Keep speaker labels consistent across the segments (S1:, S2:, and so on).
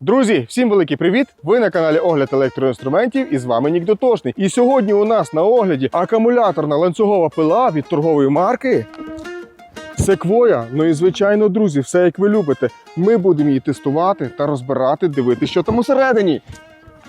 S1: Друзі, всім великий привіт! Ви на каналі Огляд електроінструментів і з вами Нік Дотошний. І сьогодні у нас на огляді акумуляторна ланцюгова пила від торгової марки Секвоя. Ну і звичайно, друзі, все як ви любите. Ми будемо її тестувати та розбирати, дивитися, що там усередині.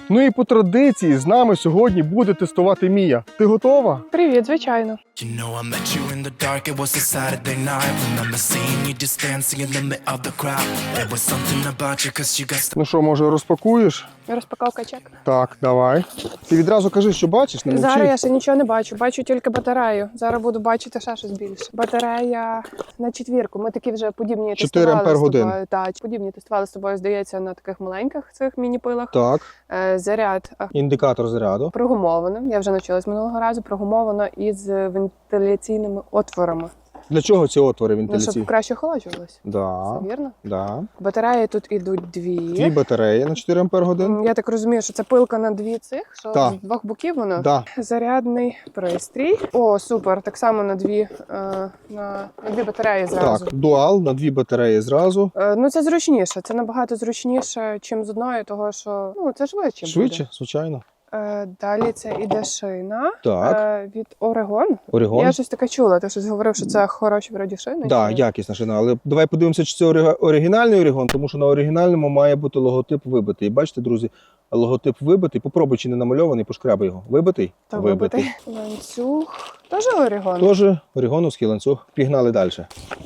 S1: Ну і по традиції з нами сьогодні буде тестувати Мія. Ти готова?
S2: Привіт, звичайно.
S3: You know I met you in the dark, it was a Saturday night Remember seeing you just dancing in the middle of the crowd There was something about you cause you got
S1: Ну що, може, розпакуєш?
S2: Розпаковка чек.
S1: Так, давай. Ти відразу кажи, що бачиш, не мовчи.
S2: Зараз я ще нічого не бачу, бачу тільки батарею. Зараз буду бачити ще щось більше. Батарея на четвірку. Ми такі вже подібні
S1: 4
S2: тестували з
S1: ампер-годин.
S2: тобою. Так, подібні тестували з тобою, здається, на таких маленьких цих міні-пилах.
S1: Так,
S2: Е, Заряд а,
S1: індикатор заряду.
S2: прогумовано. Я вже навчилась минулого разу. Прогумовано із вентиляційними отворами.
S1: Для чого ці отвори
S2: Ну, щоб краще охолоджувалось.
S1: Да,
S2: вірно?
S1: да.
S2: Батареї тут ідуть
S1: Дві
S2: дві.
S1: батареї на 4 Ампер годин.
S2: Я так розумію, що це пилка на дві цих, що
S1: Так.
S2: з двох боків воно.
S1: Да.
S2: Зарядний пристрій. О, супер! Так само на дві, е, на, на дві батареї зразу.
S1: Так, дуал на дві батареї зразу.
S2: Е, ну це зручніше. Це набагато зручніше, чим з одної, того що ну це швидше.
S1: Швидше, звичайно.
S2: Буде. Е, далі це іде шина
S1: Так,
S2: е, від Орегон.
S1: Орігон.
S2: Я щось таке чула. Ти щось говорив, що це хороші вроді шини.
S1: Да, якісна шина. Але давай подивимося, чи це ориг- оригінальний орігон, тому що на оригінальному має бути логотип вибитий. Бачите, друзі, логотип вибитий. Попробуй, чи не намальований, пошкрябай його. Вибитий?
S2: Та вибитий. Ланцюг. Теж Орегон.
S1: Теж орігоновський ланцюг. Пігнали далі.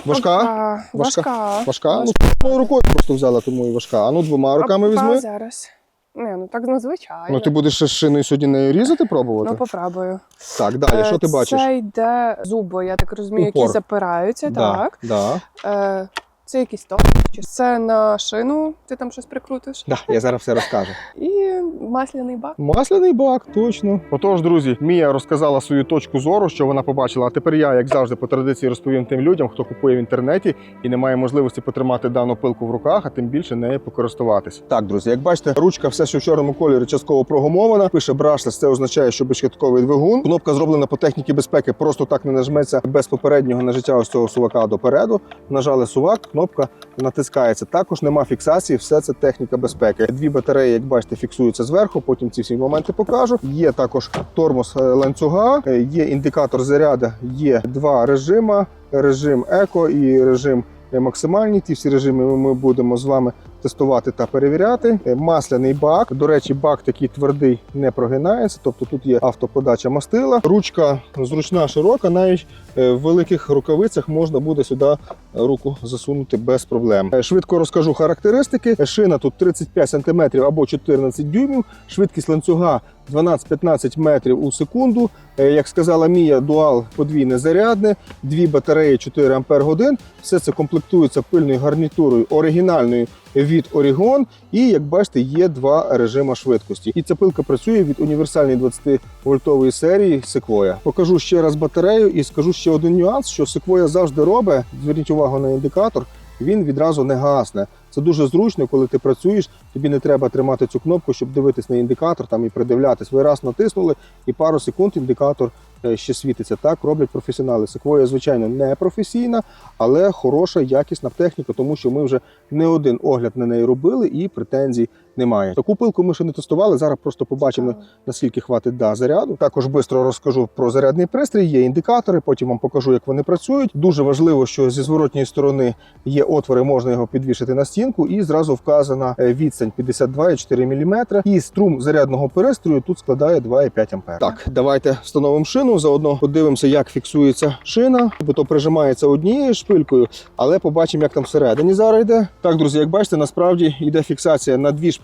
S1: Важка?
S2: Опа, Важка.
S1: Важка? Ну, рукою просто взяла, тому і важка. А ну двома руками візьми.
S2: зараз. Не, ну так надзвичайно.
S1: Ну ти будеш ще шиною сьогодні нею різати пробувати?
S2: Ну, попробую.
S1: так, далі, що ти
S2: Е,
S1: бачиш?
S2: Це йде зуби, я так розумію,
S1: Упор.
S2: які запираються,
S1: да,
S2: так.
S1: Да.
S2: Е, це якийсь топ. Чи Це на шину, ти там щось прикрутиш.
S1: Да, я зараз все розкажу.
S2: І масляний бак.
S1: Масляний бак, точно. Отож, друзі, Мія розказала свою точку зору, що вона побачила. А тепер я, як завжди, по традиції розповім тим людям, хто купує в інтернеті і не має можливості потримати дану пилку в руках, а тим більше нею покористуватись. Так, друзі, як бачите, ручка все, що в чорному кольорі, частково прогумована. Пише брашлес, це означає, що безщитковий двигун. Кнопка зроблена по техніці безпеки, просто так не нажметься без попереднього нажиття ось цього сувака допереду. Нажали сувак, кнопка натискається. Також нема фіксації, все це техніка безпеки. Дві батареї, як бачите, фіксуються зверху. Потім ці всі моменти покажу. Є також тормоз е, ланцюга, е, є індикатор заряду, є два режима: режим еко і режим. е, Максимальні ті всі режими ми будемо з вами тестувати та перевіряти. Е, Масляний бак. До речі, бак такий твердий не прогинається, тобто тут є автоподача мастила. Ручка зручна, широка, навіть е, в великих рукавицях можна буде сюди руку засунути без проблем. Е, Швидко розкажу характеристики. Шина тут 35 см або 14 дюймів, швидкість ланцюга 12-15 метрів у секунду. Як сказала Мія, дуал подвійне зарядне, дві батареї 4 Ампер годин. Все це комплектується пильною гарнітурою оригінальною від Орігон. І як бачите, є два режими швидкості. І ця пилка працює від універсальної 20-вольтової серії Sequoia. Покажу ще раз батарею і скажу ще один нюанс, що Sequoia завжди робить. Зверніть увагу на індикатор. Він відразу не гасне. Це дуже зручно, коли ти працюєш. Тобі не треба тримати цю кнопку, щоб дивитись на індикатор там і придивлятись. Ви раз натиснули, і пару секунд індикатор ще світиться. Так роблять професіонали. Секвоя, звичайно, не професійна, але хороша, якісна техніка, тому що ми вже не один огляд на неї робили і претензій немає. Таку пилку ми ще не тестували. Зараз просто побачимо наскільки хватить да, заряду. Також швидко розкажу про зарядний пристрій. Є індикатори, потім вам покажу, як вони працюють. Дуже важливо, що зі зворотньої сторони є отвори, можна його підвішити на стінку, і зразу вказана е, відстань 52,4 мм. І струм зарядного пристрою тут складає 2,5 А. Так, давайте встановимо шину. Заодно подивимося, як фіксується шина, бо то прижимається однією шпилькою, але побачимо, як там всередині зараз йде. Так, друзі, як бачите, насправді йде фіксація на дві шпильки,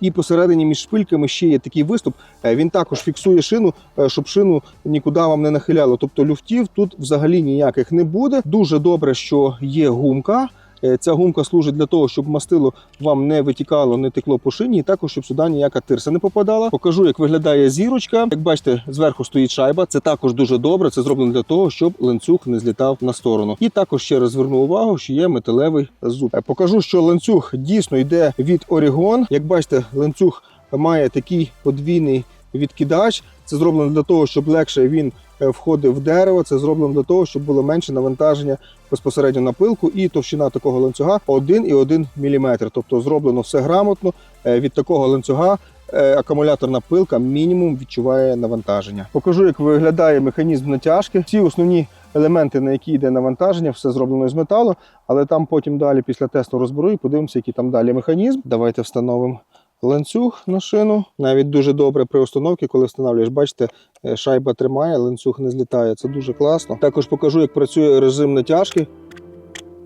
S1: і посередині між шпильками ще є такий виступ. Е, Він також фіксує шину, е, щоб шину нікуди вам не нахиляло. Тобто люфтів тут взагалі ніяких не буде. Дуже добре, що є гумка. Е, Ця гумка служить для того, щоб мастило вам не витікало, не текло по шині, і також щоб сюди ніяка тирса не попадала. Покажу, як виглядає зірочка. Як бачите, зверху стоїть шайба. Це також дуже добре. Це зроблено для того, щоб ланцюг не злітав на сторону. І також ще раз зверну увагу, що є металевий зуб. Е, Покажу, що ланцюг дійсно йде від Орігон. Як бачите, ланцюг має такий подвійний відкидач. Це зроблено для того, щоб легше він е, входив в дерево. Це зроблено для того, щоб було менше навантаження безпосередньо на пилку. І товщина такого ланцюга 1,1 мм. Тобто зроблено все грамотно. Е, Від такого ланцюга е, акумуляторна пилка мінімум відчуває навантаження. Покажу, як виглядає механізм натяжки. Всі основні елементи, на які йде навантаження, все зроблено з металу, але там потім далі після тесту розберу і подивимося, який там далі механізм. Давайте встановимо ланцюг на шину. Навіть дуже добре при установці, коли встановлюєш, бачите, е, шайба тримає, ланцюг не злітає. Це дуже класно. Також покажу, як працює режим натяжки.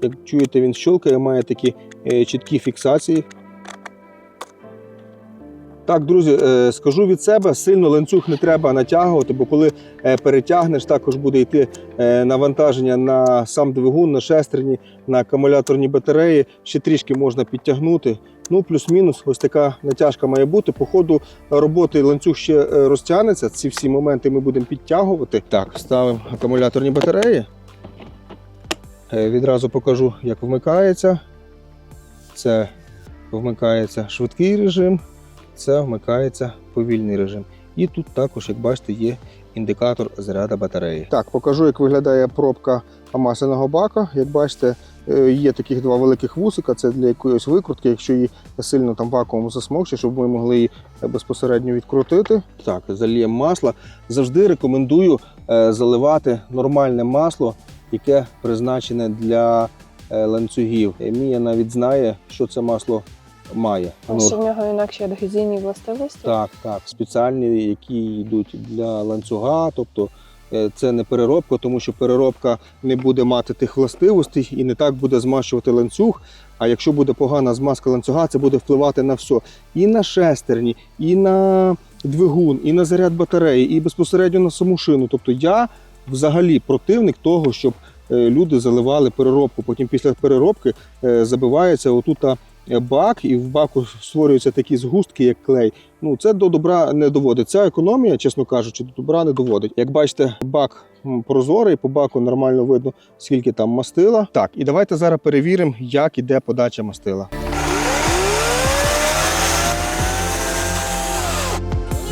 S1: Як чуєте, він щелкає, має такі е, чіткі фіксації. Так, друзі, е, скажу від себе, сильно ланцюг не треба натягувати, бо коли перетягнеш, також буде йти навантаження на сам двигун, на шестерні, на акумуляторні батареї. Ще трішки можна підтягнути. Ну, плюс-мінус, ось така натяжка має бути. По ходу роботи ланцюг ще е, розтягнеться. Ці всі моменти ми будемо підтягувати. Так, ставимо акумуляторні батареї. Е, Відразу покажу, як вмикається. Це вмикається швидкий режим, це вмикається повільний режим. І тут також, як бачите, є індикатор заряду батареї. Так, покажу, як виглядає пробка масляного бака. Як бачите, є таких два великих вусика, це для якоїсь викрутки, якщо її сильно там вакуум засмокче, щоб ми могли її е, безпосередньо відкрутити. Так, заліємо масло. Завжди рекомендую е, заливати нормальне масло, яке призначене для е, ланцюгів. Е, Мія навіть знає, що це масло має.
S2: А
S1: Ну,
S2: що в нього інакші адгезійні властивості?
S1: так, так. Спеціальні, які йдуть для ланцюга, тобто е, це не переробка, тому що переробка не буде мати тих властивостей і не так буде змащувати ланцюг. А якщо буде погана змазка ланцюга, це буде впливати на все. І на шестерні, і на двигун, і на заряд батареї, і безпосередньо на саму шину. Тобто я взагалі противник того, щоб е, люди заливали переробку. Потім після переробки е, забивається отута е, бак, і в баку створюються такі згустки, як клей. Ну це до добра не доводить. Ця економія, чесно кажучи, до добра не доводить. Як бачите, бак прозорий, по баку нормально видно, скільки там мастила. Так, і давайте зараз перевіримо, як іде подача мастила.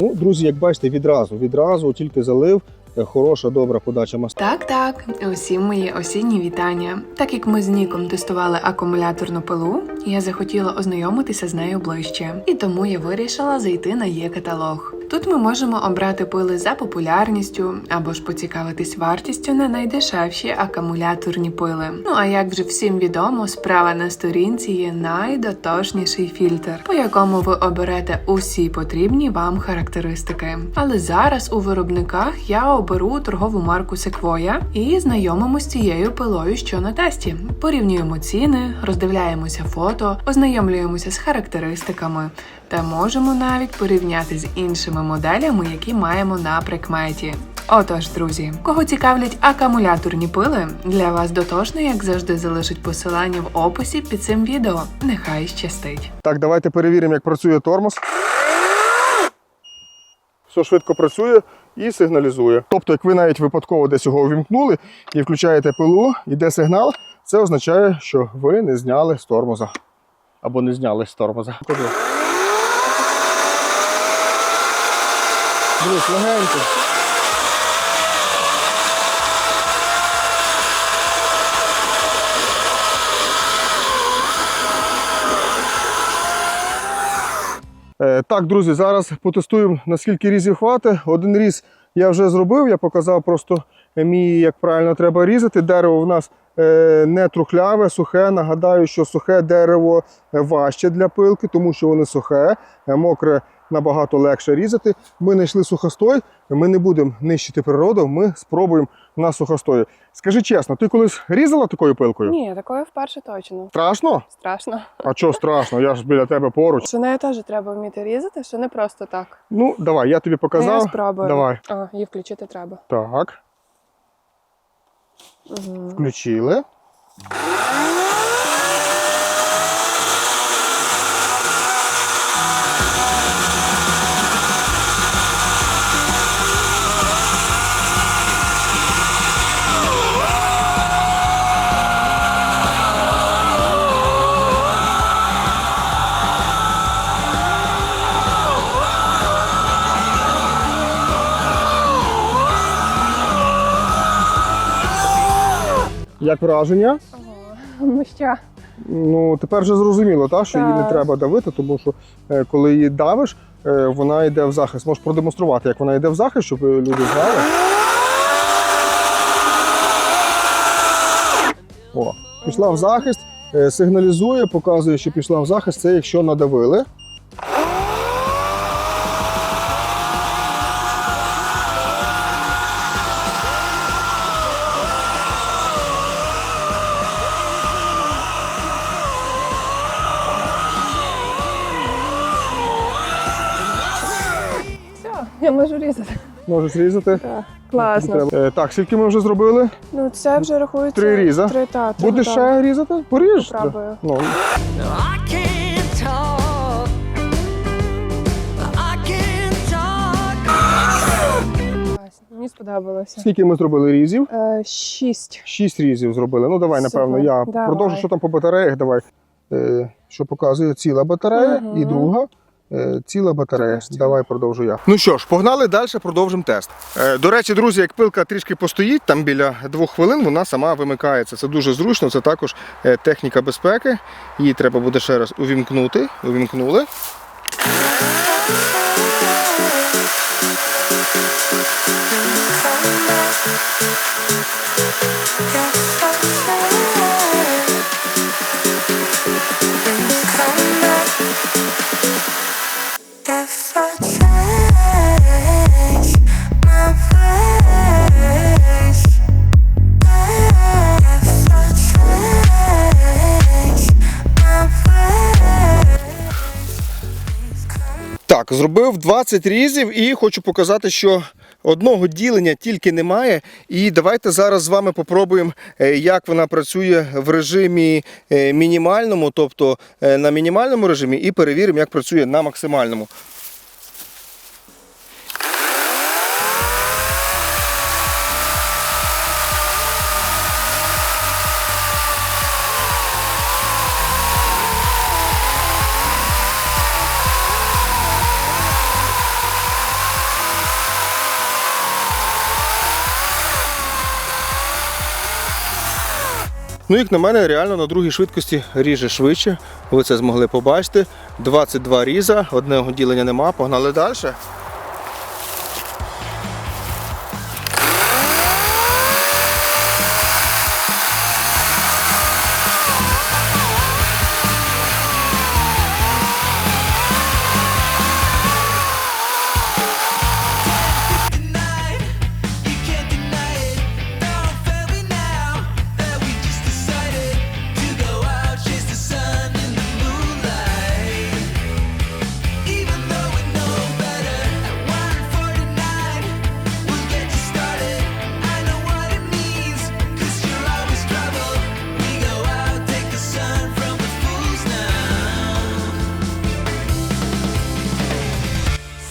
S1: Ну, друзі, як бачите, відразу, відразу тільки залив. Е, Хороша, добра подача масла.
S4: Так, так, усі мої осінні вітання. Так як ми з Ніком тестували акумуляторну пилу, я захотіла ознайомитися з нею ближче, і тому я вирішила зайти на є каталог. Тут ми можемо обрати пили за популярністю або ж поцікавитись вартістю на найдешевші акумуляторні пили. Ну а як вже всім відомо, справа на сторінці є найдотошніший фільтр, по якому ви оберете усі потрібні вам характеристики. Але зараз у виробниках я оберу торгову марку Sequoia і знайомимося з цією пилою, що на тесті. Порівнюємо ціни, роздивляємося фото, ознайомлюємося з характеристиками та можемо навіть порівняти з іншими моделями, які маємо на прикметі. Отож, друзі, кого цікавлять акумуляторні пили, для вас дотошно, як завжди, залишить посилання в описі під цим відео. Нехай щастить.
S1: Так, давайте перевіримо, як працює тормоз. Все швидко працює і сигналізує. Тобто, як ви навіть випадково десь його увімкнули і включаєте пилу, йде сигнал, це означає, що ви не зняли з тормоза. Або не зняли з тормоза. Дивись, легенько. Е, Так, друзі, зараз потестуємо, наскільки різів хватить. Один різ я вже зробив, я показав просто мій, як правильно треба різати. Дерево в нас е, не трухляве, сухе. Нагадаю, що сухе дерево важче для пилки, тому що воно сухе, е, мокре набагато легше різати. Ми знайшли сухостой, ми не будемо нищити природу, ми спробуємо на сухостої. Скажи чесно, ти колись різала такою пилкою?
S2: Ні, такої вперше точно.
S1: Страшно?
S2: Страшно.
S1: А що страшно? Я ж біля тебе поруч.
S2: Що нею теж треба вміти різати, що не просто так.
S1: Ну, давай, я тобі
S2: Ну, Я
S1: показав.
S2: спробую.
S1: Давай.
S2: А, її включити треба.
S1: Так,
S2: Угу.
S1: включили. Як враження?
S2: Ну що?
S1: Ну, тепер вже зрозуміло, та, що її не треба давити, тому що е, коли її давиш, е, вона йде в захист. Можеш продемонструвати, як вона йде в захист, щоб е, люди знали. О, пішла в захист, е, сигналізує, показує, що пішла в захист. Це якщо надавили.
S2: Я можу різати.
S1: Можеш різати.
S2: Так, класно.
S1: Треба. Е, Так, скільки ми вже зробили?
S2: Ну це вже рахується.
S1: Три різа.
S2: Три, та, три
S1: Будеш
S2: готові.
S1: ще різати? Поріж.
S2: Попробую.
S1: Ну.
S2: Класно. Мені сподобалося.
S1: скільки ми зробили різів?
S2: Е, шість.
S1: Шість різів зробили. Ну давай, напевно,
S2: Супер,
S1: я
S2: давай.
S1: продовжу, що там по батареях. Давай. Е, що показує ціла батарея і друга. Е, Ціла батарея. Давай продовжу я. Ну що ж, погнали далі, продовжимо тест. Е, до речі, друзі, як пилка трішки постоїть, там біля двох хвилин вона сама вимикається. Це дуже зручно, це також е, техніка безпеки. Її треба буде ще раз увімкнути. Увімкнули.
S5: If
S1: Так, зробив 20 різів і хочу показати, що одного ділення тільки немає. І давайте зараз з вами попробуємо, е, як вона працює в режимі е, мінімальному, тобто е, на мінімальному режимі, і перевіримо, як працює на максимальному. Ну, як на мене, реально на другій швидкості ріже швидше. Ви це змогли побачити. 22 різа, одного ділення нема, погнали далі.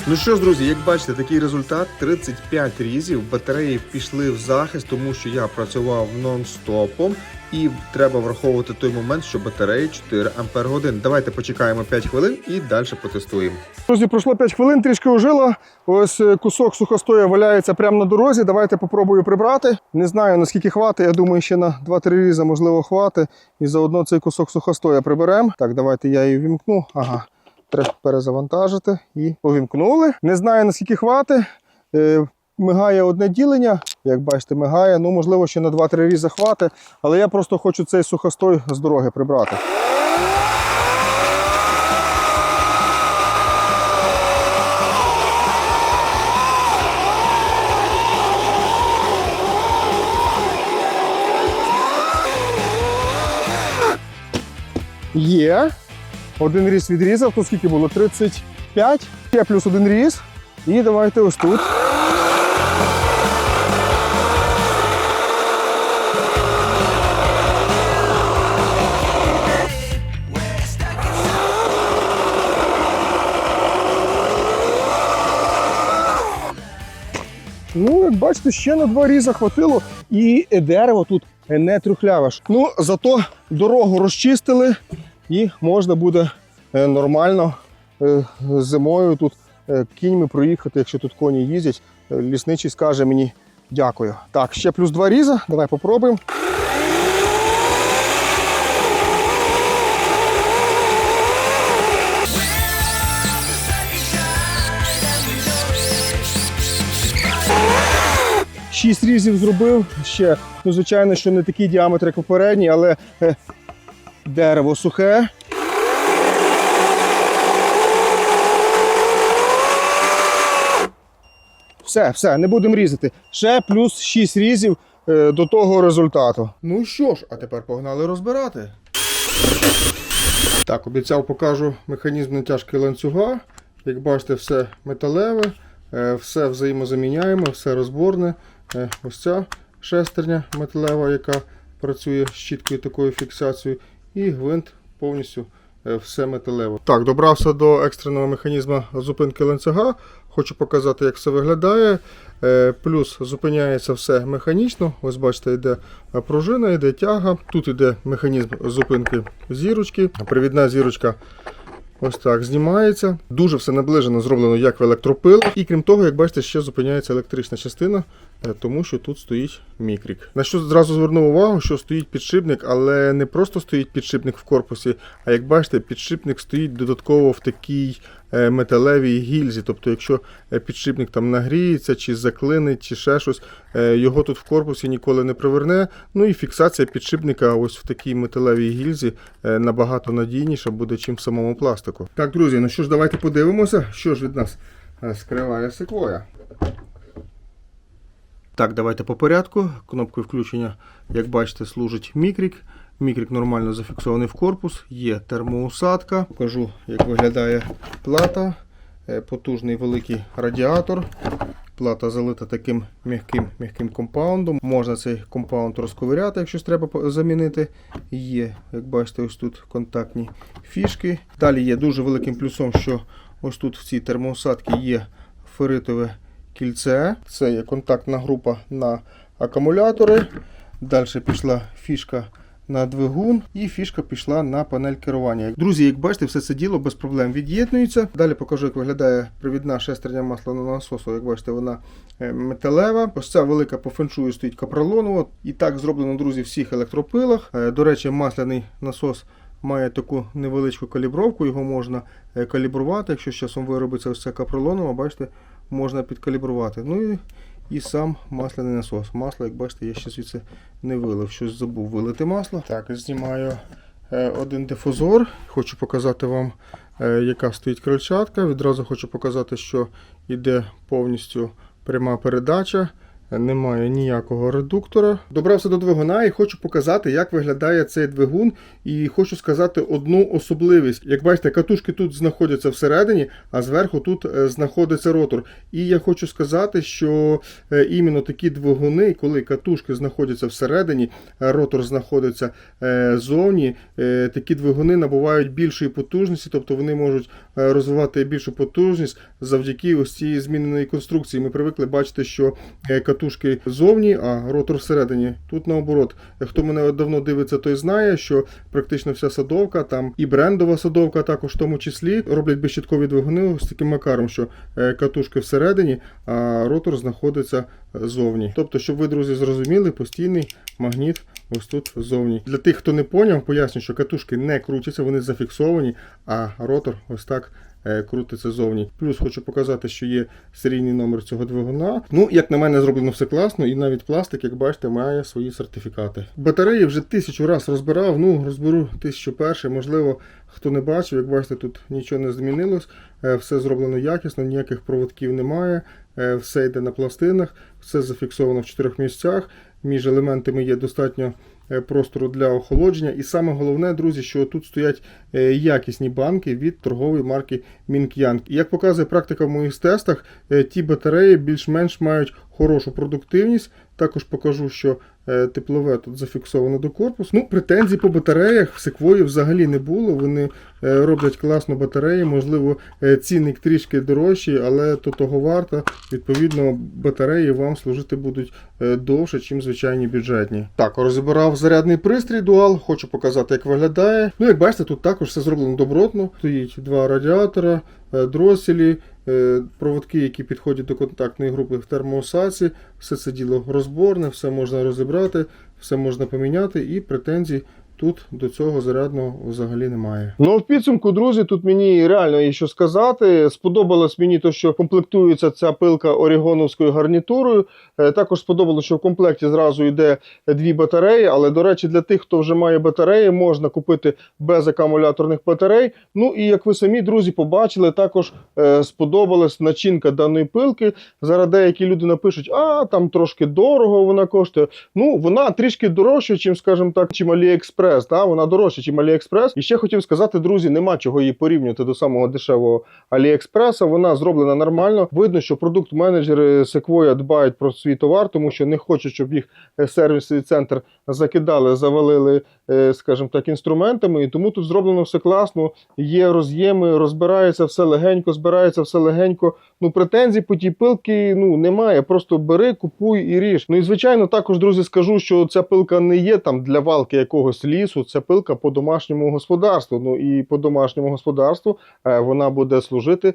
S1: Ну що ж, друзі, як бачите, такий результат 35 різів. Батареї пішли в захист, тому що я працював нон-стопом. І треба враховувати той момент, що батареї 4 ампер годин. Давайте почекаємо 5 хвилин і далі потестуємо. Друзі, пройшло 5 хвилин, трішки ожило. Ось е, кусок сухостоя валяється прямо на дорозі. Давайте попробую прибрати. Не знаю наскільки хватить. Я думаю, ще на 2-3 різа можливо хватить. І заодно цей кусок сухостоя приберемо. Так, давайте я її вімкну. Ага. Треба перезавантажити і повімкнули. Не знаю наскільки хватить. Е, Мигає одне ділення, як бачите, мигає. Ну, можливо, ще на 2-3 різа хватить, але я просто хочу цей сухостой з дороги прибрати. Є. Один різ відрізав, то скільки було? 35. Ще плюс один різ. І давайте ось тут. Ну, як бачите, ще на два різа хватило, і дерево тут не трюхляве. Ну, зато дорогу розчистили, і можна буде е, нормально е, зимою тут е, кіньми проїхати, якщо тут коні їздять. Лісничий скаже мені дякую. Так, ще плюс два різа. Давай попробуємо. Шість різів зробив ще. Ну, звичайно, що не такий діаметр, як попередній, але дерево сухе. Все, все, не будемо різати. Ще плюс 6 різів е, до того результату. Ну що ж, а тепер погнали розбирати. Так, обіцяв покажу механізм натяжки ланцюга. Як бачите, все металеве, е, все взаємозаміняємо, все розборне. Е, Ось ця шестерня металева, яка працює з чіткою такою фіксацією, і гвинт повністю е, все металево. Так, добрався до екстреного механізму зупинки ланцюга. Хочу показати, як все виглядає. Е, Плюс зупиняється все механічно. Ось бачите, йде пружина, йде тяга. Тут йде механізм зупинки зірочки. Привідна зірочка ось так знімається. Дуже все наближено зроблено як в електропил. І крім того, як бачите, ще зупиняється електрична частина, е, тому що тут стоїть мікрік. На що зразу звернув увагу, що стоїть підшипник, але не просто стоїть підшипник в корпусі, а як бачите, підшипник стоїть додатково в такій металевій гільзі. Тобто, якщо е, підшипник там нагріється, чи заклинить, чи ще щось, е, його тут в корпусі ніколи не приверне. Ну і фіксація підшипника ось в такій металевій гільзі е, набагато надійніша буде, чим в самому пластику. Так, друзі, ну що ж, давайте подивимося, що ж від нас е, скриває секвоя. Так, давайте по порядку. Кнопкою включення, як бачите, служить мікрік. Мікрік нормально зафіксований в корпус, є термоусадка. Покажу, як виглядає плата. Е, Потужний великий радіатор. Плата залита таким м'яким м'яким компаундом. Можна цей компаунд розковиряти, якщо треба замінити. Є, як бачите, ось тут контактні фішки. Далі є дуже великим плюсом, що ось тут в цій термоусадці є ферритове кільце. Це є контактна група на акумулятори. Далі пішла фішка на двигун і фішка пішла на панель керування. Друзі, як бачите, все це діло без проблем від'єднується. Далі покажу, як виглядає привідна шестерня масляного насосу. Як бачите, вона е, металева. Ось ця велика по феншую стоїть капролонова. І так зроблено, друзі, всіх електропилах. Е, До речі, масляний насос. Має таку невеличку калібровку, його можна е, калібрувати. Якщо з часом виробиться ось ця капролонова, бачите, можна підкалібрувати. Ну і, і сам масляний насос. Масло, як бачите, я ще звідси не вилив, щось забув вилити масло. Так, знімаю е, один дифузор. Хочу показати вам, е, яка стоїть крильчатка. Відразу хочу показати, що йде повністю пряма передача. Немає ніякого редуктора. Добрався до двигуна і хочу показати, як виглядає цей двигун. І хочу сказати одну особливість. Як бачите, катушки тут знаходяться всередині, а зверху тут е, знаходиться ротор. І я хочу сказати, що е, іменно такі двигуни, коли катушки знаходяться всередині, ротор знаходиться е, зовні, е, такі двигуни набувають більшої потужності, тобто вони можуть е, розвивати більшу потужність завдяки ось цій зміненої конструкції. Ми привикли бачити, що е, катушки зовні, а ротор всередині. Тут наоборот. Хто мене давно дивиться, той знає, що практично вся садовка, там і брендова садовка також в тому числі роблять безщиткові двигуни з таким макаром, що е, катушки всередині, а ротор знаходиться е, зовні. Тобто, щоб ви, друзі, зрозуміли, постійний магніт ось тут зовні. Для тих, хто не поняв, поясню, що катушки не крутяться, вони зафіксовані, а ротор ось так крутиться зовні. Плюс хочу показати, що є серійний номер цього двигуна. Ну, як на мене, зроблено все класно, і навіть пластик, як бачите, має свої сертифікати. Батареї вже тисячу раз розбирав. Ну, розберу тисячу перше. Можливо, хто не бачив, як бачите, тут нічого не змінилось. Е, Все зроблено якісно, ніяких проводків немає. Е, Все йде на пластинах, все зафіксовано в чотирьох місцях. Між елементами є достатньо е, простору для охолодження. І саме головне, друзі, що тут стоять е, якісні банки від торгової марки Мінк'янг. І як показує практика в моїх тестах, е, ті батареї більш-менш мають хорошу продуктивність. Також покажу, що е, теплове тут зафіксовано до корпусу. Ну, претензій по батареях в секвої взагалі не було. Вони е, роблять класну батарею. Можливо, е, цінник трішки дорожчий, але то того варто. Відповідно, батареї вам служити будуть е, довше, ніж звичайні бюджетні. Так, розібрав зарядний пристрій дуал, хочу показати, як виглядає. Ну, як бачите, тут також все зроблено добротно. Стоїть два радіатора, е, дроселі, е, проводки, які підходять до контактної групи в термоосаці, Все це діло розборне, все можна розібрати, все можна поміняти і претензій Тут до цього зарядного взагалі немає. Ну в підсумку, друзі, тут мені реально є що сказати. Сподобалось мені те, що комплектується ця пилка орігоновською гарнітурою. Е, Також сподобалося, що в комплекті зразу йде дві батареї. Але до речі, для тих, хто вже має батареї, можна купити без акумуляторних батарей. Ну і як ви самі, друзі, побачили, також е, сподобалась начинка даної пилки. Зараз деякі люди напишуть, а там трошки дорого вона коштує. Ну, вона трішки дорожча, чим, скажімо так, чим AliExpress. Та? Вона дорожча, чим AliExpress. І ще хотів сказати, друзі, нема чого її порівнювати до самого дешевого AliExpress. Вона зроблена нормально. Видно, що продукт-менеджери Sequoia дбають про свій товар, тому що не хочуть, щоб їх е, сервісний центр закидали, завалили, е, скажімо так, інструментами. І тому тут зроблено все класно. Є роз'єми, розбирається все легенько, збирається все легенько. Ну, претензій по тій пилки ну, немає. Просто бери, купуй і ріж. Ну і звичайно, також, друзі, скажу, що ця пилка не є там для валки якогось лісу, це пилка по домашньому господарству. Ну і по домашньому господарству е, вона буде служити